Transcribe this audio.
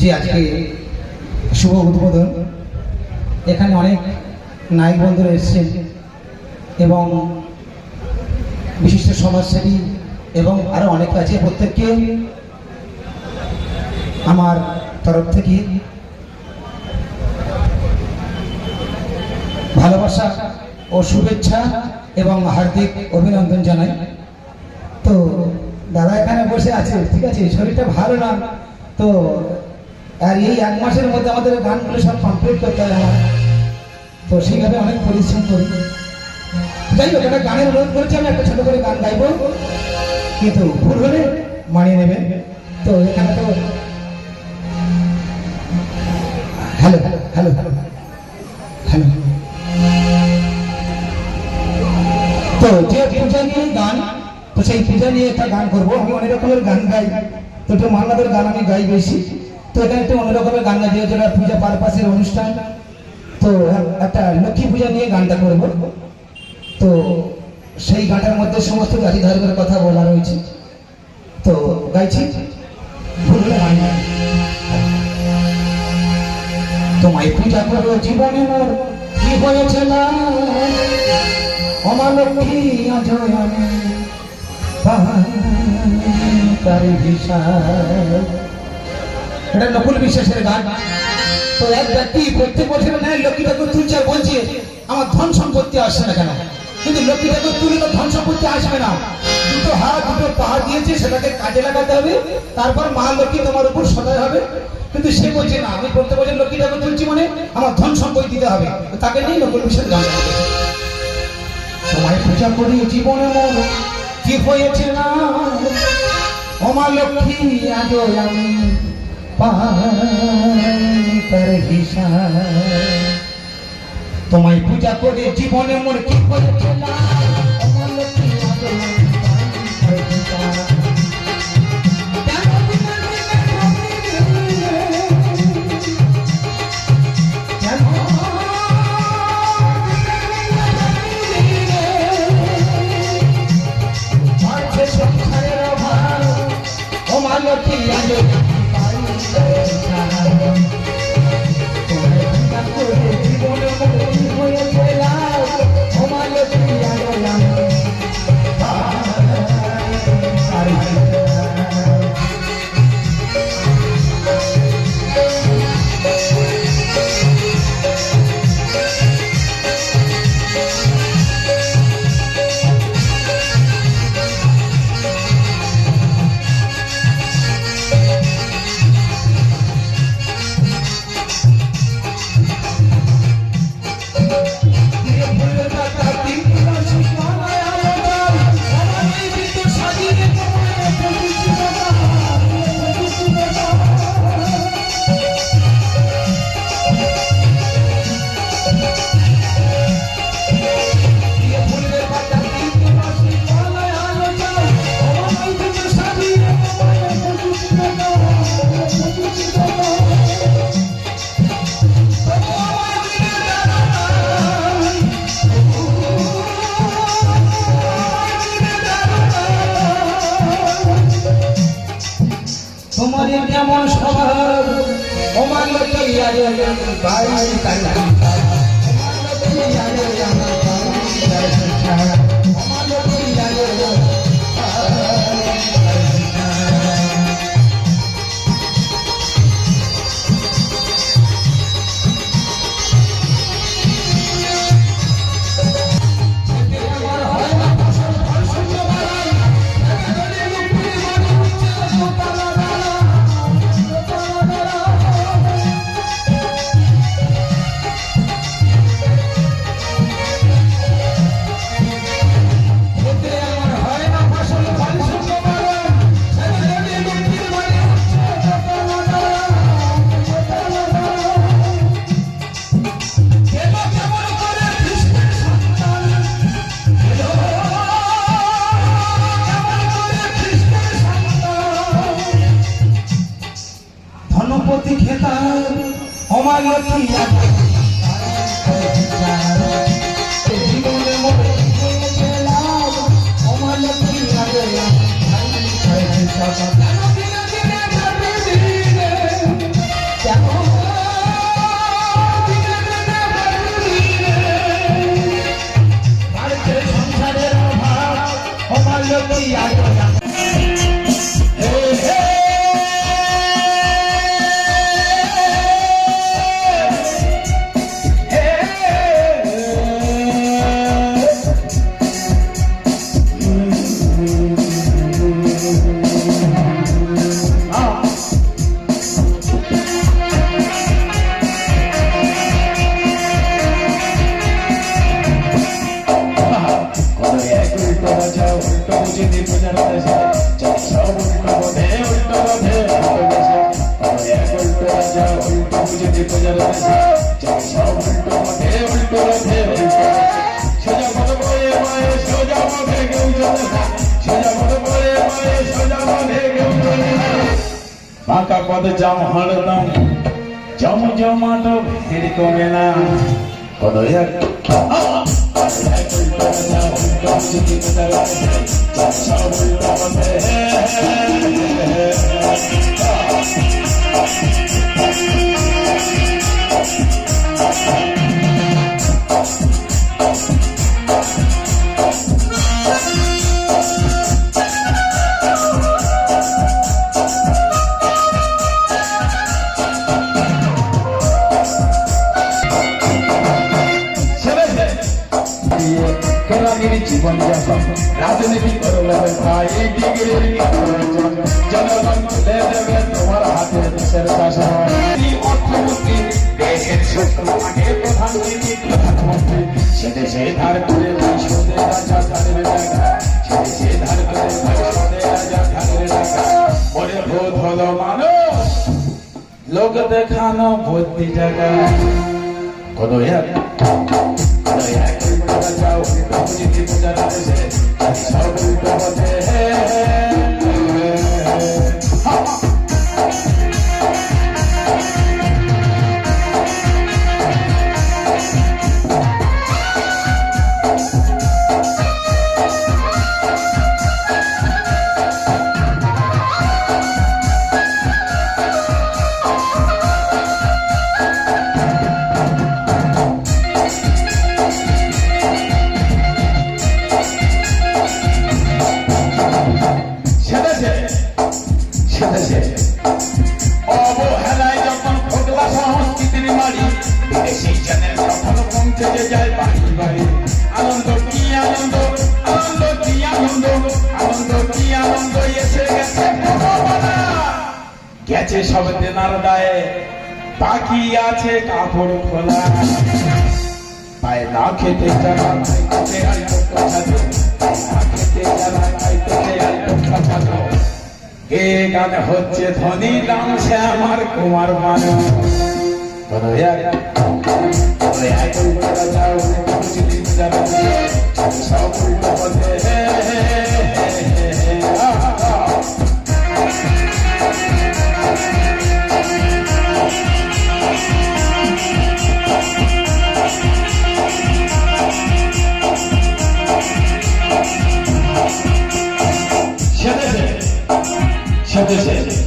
যে আজকে শুভ উদ্বোধন। এখানে অনেক নায়ক বন্ধুরা এসছেন এবং বিশিষ্ট সমাজসেবী এবং আরও অনেক আছে। প্রত্যেককে আমার তরফ থেকে ভালোবাসা ও শুভেচ্ছা এবং হার্দিক অভিনন্দন জানাই। তো দাদা এখানে বসে আছে, ঠিক আছে? শরীরটা ভালো না। তো আর এই এক মাসের মধ্যে আমাদের গানগুলো সব কমপ্লিট করতে হয় তো সেইভাবে অনেক পরিশ্রম করি। যাই হোক, একটা গানের অনুরোধ করেছি, আমি একটা ছোট করে গান গাইবো। কিন্তু ভুল হলে মানিয়ে নেবে। তো এখানে তো hello hello hello hello. Hello তো যে পূজা নিয়ে গান, তো সেই পূজা নিয়ে একটা গান করব। আমি অনেক রকমের গান গাই। তো একটু মান্নাদের গান আমি গাই বেশি। তো এখানে একটু অনেক রকমের গান গাই যেহেতু পূজা পারপাসের অনুষ্ঠান। তো একটা লক্ষ্মী পূজা নিয়ে গানটা করব। তো সেই গানটার মধ্যে সমস্ত জাতি ধর্মের কথা বলা রয়েছে। তো গাইছি ভুল হলে মানি তোমায় পূজা করো জীবনে মোর, কি হয়েছে না? আমার লক্ষ্মী আজ আমি তার হিসাব। এটা নকুল বিশ্বাসের গান। তো এক ব্যক্তি প্রত্যেক বছর নেয় লক্ষ্মী ঠাকুর তুলছে। আর বলছে, আমার ধন সম্পত্তি আসছে না কেন? কিন্তু লক্ষ্মী ঠাকুর তুলে তো ধন সম্পত্তি আসবে না। দুটো হাত, দুটো পাহাড় দিয়েছে, সেটাকে কাজে লাগাতে হবে। তারপর মা লক্ষ্মী তোমার উপর সদয় হবে। কিন্তু সে বলছে, না, আমি প্রত্যেক বছর লক্ষ্মী ঠাকুর তুলছি মানে আমার ধন সম্পত্তি দিতে হবে। তাকে নিয়ে নকুল বিশ্বাস গান। তোমায় পূজা করি জীবনে মন, কি হয়েছে না? আমার লক্ষ্মী, আজ আমি পাই তার হিসাব। তোমায় পূজা করে জীবনে মোর কি করে না তোমার আমার লক্ষ্মী আমার লক্ষ্মী প্রজার দেশে চলে সব উল্টো পথে উল্টো রথে উল্টো সোজা পথ পড়ে মায়ে সোজা সোজা সোজা জাম হরদম জম জমাটো ভিড় কমে না কত এক কেরানির জীবন যাপন। রাজনীতি করলে ভাই ডিগ্রির নির্বাচন জনগণ তুলে দেবে, তোমার হাতে দেশের শাসন অর্থমন্ত্রী, দেশের শত্রু আগে প্রধানমন্ত্রী প্রধানমন্ত্রী। সে দেশে ধার করে ভাই রাজা ধারের টাকা সে দেশে ধার করে ভাই রাজা ধারের টাকা পরে ভোট হলো মানুষ, লোক দেখানো বুদ্ধি জায়গা কত এক Salve, o. সেদেশে অবহেলায় যখন ফোকলা সংস্কৃতির মারি বিদেশি চ্যানেল তখন পৌঁছে যায় বাড়ি বাড়ি। আনন্দ কি আনন্দ? আনন্দ কি আনন্দ? আনন্দ কি আনন্দ? এসে গেছে গেছে সব দেনার দায়ে। বাকি আছে কাপড় খোলা। পায়ে না খেতে যারা খাইতে আর কথা খেতে যারা খাইতে আর কথা এ গান হচ্ছে ধনী রাম শ্যামার কুমার মানুষ সব acontecendo.